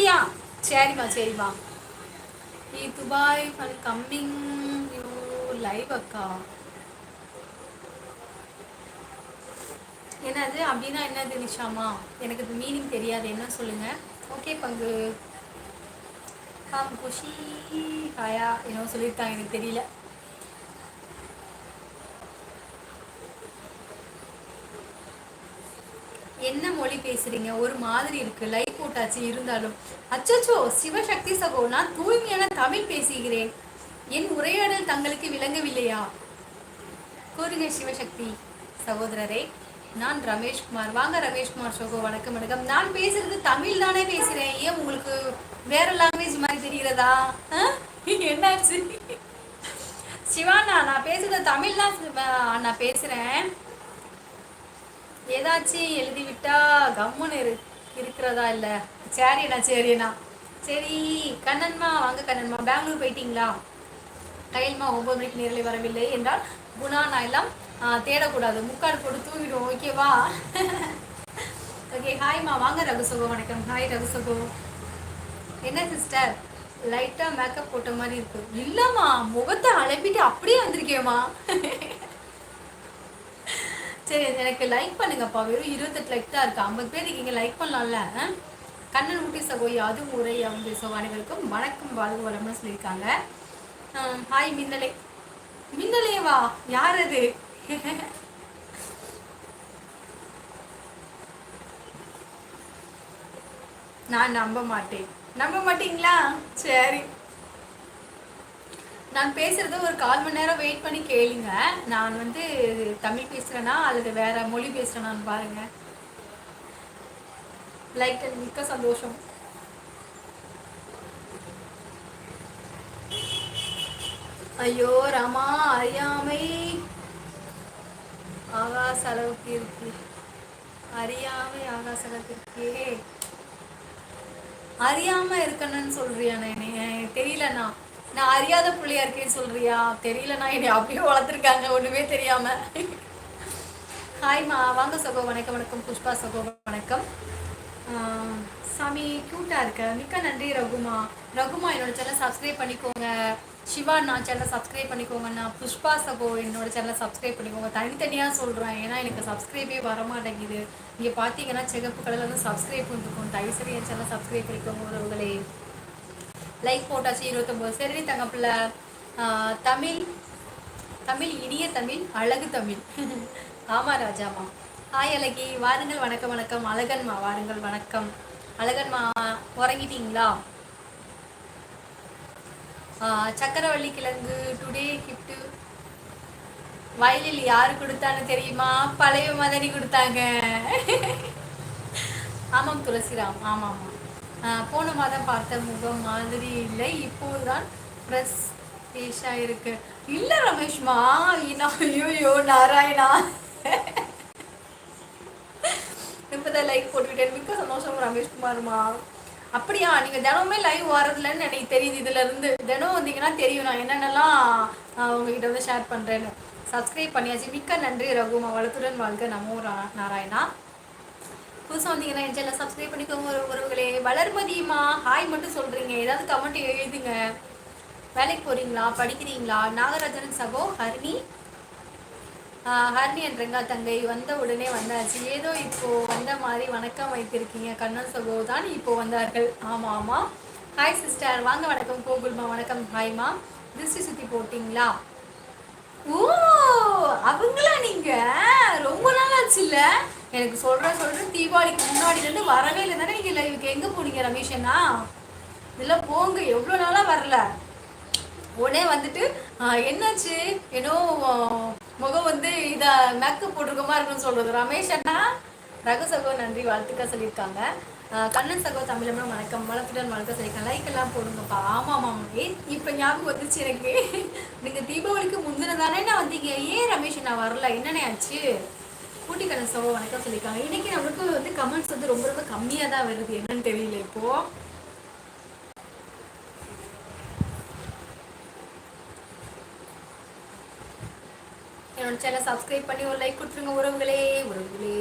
அப்படியா? சரிம்மா சரிம்மா நீ Dubai for coming you live அக்கா. என்னது? அப்படின்னா என்னது நிஷாமா? எனக்கு இது மீனிங் தெரியாது. என்ன சொல்லுங்க? ஓகே பங்கு. காம் குஷி ஹாயா என்னவோ சொல்லியிருக்காங்க எனக்கு தெரியல. என்ன மொழி பேசுறீங்க? ஒரு மாதிரி இருக்கு. லைக் போட்டாச்சு இருந்தாலும். அச்சோ சிவசக்தி சகோ நான் தூய்மையான தமிழ் பேசுகிறேன். என் உரையாடல் தங்களுக்கு விளங்கவில்லையா? கூறுங்க சிவசக்தி சகோதரரே. நான் ரமேஷ்குமார் வாங்க ரமேஷ்குமார் சகோ வணக்கம் வணக்கம். நான் பேசுறது தமிழ் தானே பேசுறேன். ஏன் உங்களுக்கு வேற லாங்குவேஜ் மாதிரி தெரிகிறதா? என்னாச்சு? சிவானா நான் பேசுறது தமிழ் தான் நான் பேசுறேன். ஏதாச்சும் எழுதி விட்டா கம்முன்னு இரு இருக்கிறதா இல்லை? சரிண்ணா சரிண்ணா சரி கண்ணன்மா வாங்க கண்ணன்மா. பெங்களூர் போயிட்டீங்களா? கைல்மா ஒன்பது மணிக்கு நேரில் வரவில்லை என்றால் குணா நான் எல்லாம் தேடக்கூடாது. முக்காடு போட்டு தூங்கிடும் ஓகேவா ஓகே ஹாய்மா வாங்க ரகுசகோ வணக்கம். ஹாய் ரகுசகோ. என்ன சிஸ்டர் லைட்டாக மேக்கப் போட்ட மாதிரி இருக்கு. இல்லைம்மா முகத்தை அழப்பிட்டு அப்படியே வந்திருக்கேம்மா சரி எனக்கு லைக் பண்ணுங்கப்பா. வெறும் இருபத்தெட்டு லைக் தான் இருக்கு. ஐம்பது பேர் இருக்கீங்க லைக் பண்ணலாம்ல? கண்ணன் ஊட்டி சகோய் அது முறை அவங்க சோ அனைவருக்கும் வணக்கம் வாழ்க வளம்னு சொல்லியிருக்காங்க ஹாய் மின்னலை. மின்னலையவா? யார் அது? நான் நம்ப மாட்டேன். நம்ப மாட்டீங்களா? சரி. நான் பேசுறது ஒரு கால் மணி நேரம் வெயிட் பண்ணி கேளுங்க. நான் வந்து தமிழ் பேசுறேனா அல்லது வேற மொழி பேசுறேனான்னு பாருங்க. லைக் மிக்க சந்தோஷம். ஐயோ ராமா அறியாமை. ஆகாச அளவுக்கு இருக்கு. அறியாமை ஆகாச அளவுக்கு இருக்கே. அறியாம இருக்கணும்னு சொல்றியா தெரியலண்ணா. நான் அறியாத பிள்ளையா இருக்கேன்னு சொல்றியா? தெரியலண்ணா என்னை அப்படியே வளர்த்துருக்காங்க. ஒண்ணுமே தெரியாம. ஹாய்மா வாங்க சகோ. வணக்கம் வணக்கம். புஷ்பா சகோ. வணக்கம். சாமி க்யூட்டாக இருக்க. மிக்க நன்றி ரகுமா. ரகுமா என்னோட சேனல் சப்ஸ்கிரைப் பண்ணிக்கோங்க. சிவா நான் சேனல் சப்ஸ்கிரைப் பண்ணிக்கோங்கண்ணா புஷ்பா சகோ என்னோட சேனலை சப்ஸ்கிரைப் பண்ணிக்கோங்க. தனித்தனியாக சொல்கிறேன் ஏன்னா எனக்கு சப்ஸ்கிரைபே வர மாட்டேங்குது இங்கே பார்த்தீங்கன்னா சிகப்பு கடையில் வந்து சப்ஸ்கிரைப் பண்ணிருக்கோம். தயவுசரி என் சேனல் சப்ஸ்கிரைப் பண்ணிக்கோங்க உறவுகளே லைக் போட்டாச்சு இருபத்தொம்போது சரி தங்கப்பிள்ள தமிழ் தமிழ் இனிய தமிழ் அழகு தமிழ். ஆமா ராஜாமா ஹாய் அழகி. வாருங்கள் வணக்கம் வணக்கம். அழகன்மா வாருங்கள் வணக்கம். அழகன்மா உறங்கிட்டீங்களா? சக்கரவள்ளி கிழங்கு டுடே கிஃப்ட்டு வயலில் யாரு கொடுத்தான்னு தெரியுமா? பழைய மதனி கொடுத்தாங்க. ஆமாம் துளசிராம். ஆமாம் ஆமாம். போன மாதம் பார்த்த முகம் மாதிரி இல்லை. இப்போதுதான் ஃப்ரெஷ் பேஷா இருக்கு. இல்ல ரமேஷ்மா ஐயோ நாராயணா. இப்பதான் லைக் போட்டுக்கிட்டேன். மிக்க சந்தோஷம் ரமேஷ்குமார்மா. அப்படியா நீங்க தினமுமே லைவ் வரதுலன்னு எனக்கு தெரியுது இதுல இருந்து தினம் வந்தீங்கன்னா தெரியும். நான் என்னென்னலாம் உங்ககிட்ட வந்து ஷேர் பண்றேன்னு. சப்ஸ்கிரைப் பண்ணியாச்சு. மிக்க நன்றி ரகுமா. வளத்துடன் வாழ்க. நமோ நாராயணா. புதுசாக வந்தீங்கன்னா என் சேனல் சப்ஸ்கிரைப் பண்ணிக்கோங்க. ஒரு உறவுகளே வளர்மதியமா ஹாய் மட்டும் சொல்கிறீங்க ஏதாவது கமெண்ட் எழுதுங்க. வேலைக்கு போகிறீங்களா படிக்கிறீங்களா? நாகராஜன் சகோ ஹர்னி ஹர்னி என்றங்க தங்கை. வந்த உடனே வந்தாச்சு. ஏதோ இப்போ வந்த மாதிரி வணக்கம் வைத்திருக்கீங்க. கண்ணன் சகோ தான் இப்போ வந்தார்கள். ஆமாம் ஆமாம் ஹாய் சிஸ்டர் வாங்க வணக்கம். கோகுல்மா வணக்கம். ஹாய்மா திருஷ்டி சுற்றி போட்டிங்களா? ஓ! அவங்களா நீங்க? ரொம்ப நாள் ஆச்சு இல்ல? எனக்கு சொல்ற சொல்ற தீபாவளிக்கு முன்னாடில இருந்து வரவே இல்லை தானே நீங்க லைவுக்கு எங்க போனீங்க ரமேஷனா இதெல்லாம் போங்க எவ்வளவு நாளா வரல? உடனே வந்துட்டு என்னாச்சு? ஏன்னோ முகம் வந்து இத மேக்கப் போட்டிருக்க மாதிரி இருக்குன்னு சொல்றது. ரமேஷ் அண்ணா ரகுசகோ நன்றி வாழ்த்துக்கா சொல்லியிருக்காங்க. கண்ணன் சகோ தமிழம் வணக்கம். வளர்த்துடன் வளர்க்க சரிக்கா லைக் எல்லாம் போடுங்கப்பா. ஆமாம் ஆமாம் ஏ இப்போ ஞாபகம் வந்துச்சு எனக்கு. நீங்கள் தீபாவளிக்கு முந்தின தானே நான் வந்தீங்க. ஏன் ரமேஷ் நான் வரல? என்னென்ன ஆச்சு? கூட்டி கண்ணன் சகோ வணக்கம் சொல்லியிருக்காங்க. இன்னைக்கு நம்மளுக்கு வந்து கமெண்ட்ஸ் வந்து ரொம்ப ரொம்ப கம்மியாக தான் வருது. என்னன்னு தெரியல இப்போ. என்னோட சேனல் சப்ஸ்கிரைப் பண்ணி ஒரு லைக் கொடுத்துருங்க உறவுகளே உறவுகளே.